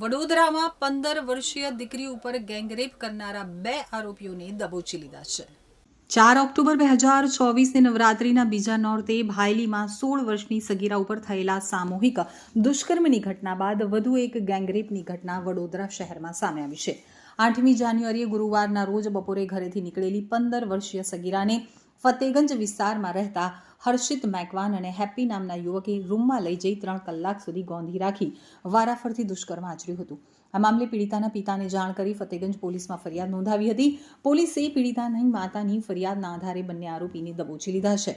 વડોદરામાં પંદર વર્ષીય દીકરી ઉપર ગેંગરેપ કરનારા બે આરોપીઓને દબોચી લીધા છે. ચાર ઓક્ટોબર બે હજાર ચોવીસની નવરાત્રીના બીજા નોરતે ભાયલીમાં સોળ વર્ષની સગીરા ઉપર થયેલા સામૂહિક દુષ્કર્મની ઘટના બાદ વધુ એક ગેંગરેપની ઘટના વડોદરા શહેરમાં સામે આવી છે. આઠમી જાન્યુઆરીએ ગુરુવારના રોજ બપોરે ઘરેથી નીકળેલી પંદર વર્ષીય સગીરાને ફતેગંજ વિસ્તારમાં રહેતા હર્ષિત મેકવાન અને હેપ્પી નામના યુવકે રૂમમાં લઈ જઈ ત્રણ કલાક સુધી ગોંધી રાખી, વારાફરથી દુષ્કર્મ આચર્યું હતું. આ મામલે પીડિતાના પિતાને જાણ કરી ફતેગંજ પોલીસમાં ફરિયાદ નોંધાવી હતી. પોલીસે પીડિતાની માતાની ફરિયાદના આધારે બંને આરોપીને દબોચી લીધા છે.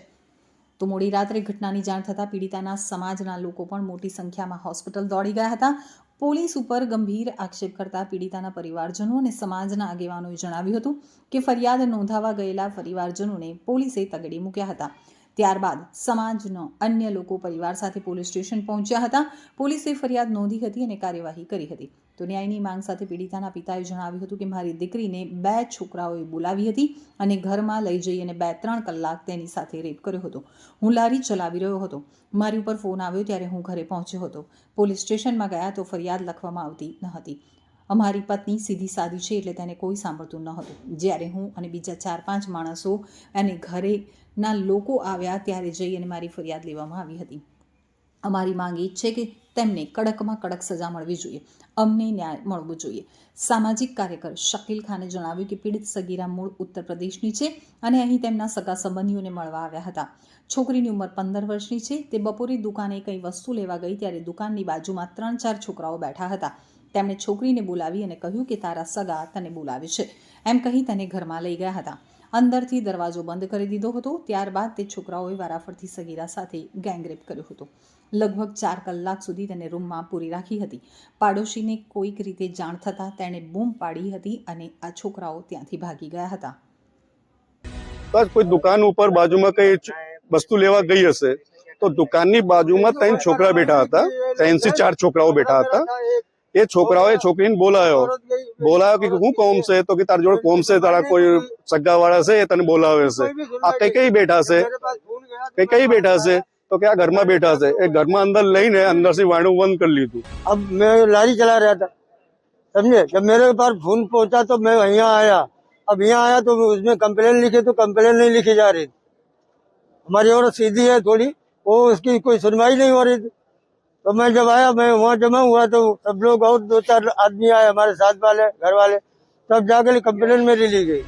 તો મોડી રાત્રે ઘટનાની જાણ થતાં પીડિતાના સમાજના લોકો પણ મોટી સંખ્યામાં હોસ્પિટલ દોડી ગયા હતા. પોલીસ ઉપર ગંભીર આક્ષેપ કરતા પીડિતાના પરિવારજનો અને સમાજના આગેવાનોએ જણાવ્યું હતું કે ફરિયાદ નોંધાવા ગયેલા પરિવારજનોને પોલીસે તગડી મૂક્યા હતા. ત્યારબાદ સમાજનો અન્ય લોકો પરિવાર સાથે પોલીસ સ્ટેશન પહોંચ્યા હતા. પોલીસે ફરિયાદ નોંધી હતી અને કાર્યવાહી કરી હતી. તો ન્યાયની માંગ સાથે પીડિતાના પિતાએ જણાવ્યું હતું કે, મારી દીકરીને બે છોકરાઓએ બોલાવી હતી અને ઘરમાં લઈ જઈ અને બે ત્રણ કલાક તેની સાથે રેપ કર્યો હતો. હું લારી ચલાવી રહ્યો હતો. મારી ઉપર ફોન આવ્યો ત્યારે હું ઘરે પહોંચ્યો હતો. પોલીસ સ્ટેશનમાં ગયા તો ફરિયાદ લખવામાં આવતી ન હતી. અમારી પત્ની સીધી સાદી છે એટલે તેને કોઈ સાંભળતું ન હતું. જ્યારે હું અને બીજા ચાર પાંચ માણસો અને ઘરેના લોકો આવ્યા ત્યારે જઈ અને મારી ફરિયાદ લેવામાં આવી હતી. અમારી માંગ એ છે કે તેમને કડકમાં કડક સજા મળવી જોઈએ. અમને ન્યાય મળવો જોઈએ. સામાજિક કાર્યકર શકીલ ખાને જણાવ્યું કે પીડિત સગીરા મૂળ ઉત્તર પ્રદેશની છે અને અહીં તેમના સગા સંબંધીઓને મળવા આવ્યા હતા. છોકરીની ઉંમર પંદર વર્ષની છે. તે બપોરે દુકાને કંઈ વસ્તુ લેવા ગઈ ત્યારે દુકાનની બાજુમાં ત્રણ ચાર છોકરાઓ બેઠા હતા. તેમણે છોકરીને બોલાવી અને કહ્યું કે તારા સગા તને બોલાવે છે. એમ કહી તેને ઘરમાં લઈ ગયા હતા. અંદરથી દરવાજો બંધ કરી દીધો હતો. ત્યારબાદ તે છોકરાઓએ વારાફરતી સગીરા સાથે ગેંગરેપ કર્યો હતો. લગભગ ચાર કલાક સુધી તેને રૂમમાં પૂરી રાખી હતી. પાડોશીને કોઈક રીતે જાણ થતાં તેણે બૂમ પાડી હતી અને આ છોકરાઓ ત્યાંથી ભાગી ગયા હતા. બસ, કોઈ દુકાન ઉપર બાજુમાં કઈ વસ્તુ લેવા ગઈ હશે, તો દુકાનની બાજુમાં ત્રણ છોકરા બેઠા હતા ત્રણથી ચાર છોકરાઓ બેઠા હતા. એ છોકરાઓએ છોકરીને બોલાયો બોલાયો કે હું કોમ છે તો કે તારા જોડે કોમ છે તારા કોઈ સગા વાળા છે એ તને બોલાવે છે આ કઈ કઈ બેઠા છે કઈ કઈ બેઠા છે તો કે આ ઘરમાં બેઠા છે એ ઘરમાં અંદર લઈને અંદરથી વાણું બંધ કરી લીધું अब मैं लारी चला रहा था समझे जब मेरे पास फोन पहुंचा तो मैं यहाँ आया अब यहाँ आया तो उसमें कंप्लेन लिखी तो कंप्लेन नहीं लिखी जा रही थी हमारी औरत सीधी है थोड़ी वो उसकी कोई सुनवाई नहीं हो रही थी तो मैं जब आया मैं वहाँ जमा हुआ तो सब लोग और दो चार आदमी आए हमारे साथ वाले घर वाले तब जाकर कंप्लेन मेरी ली गई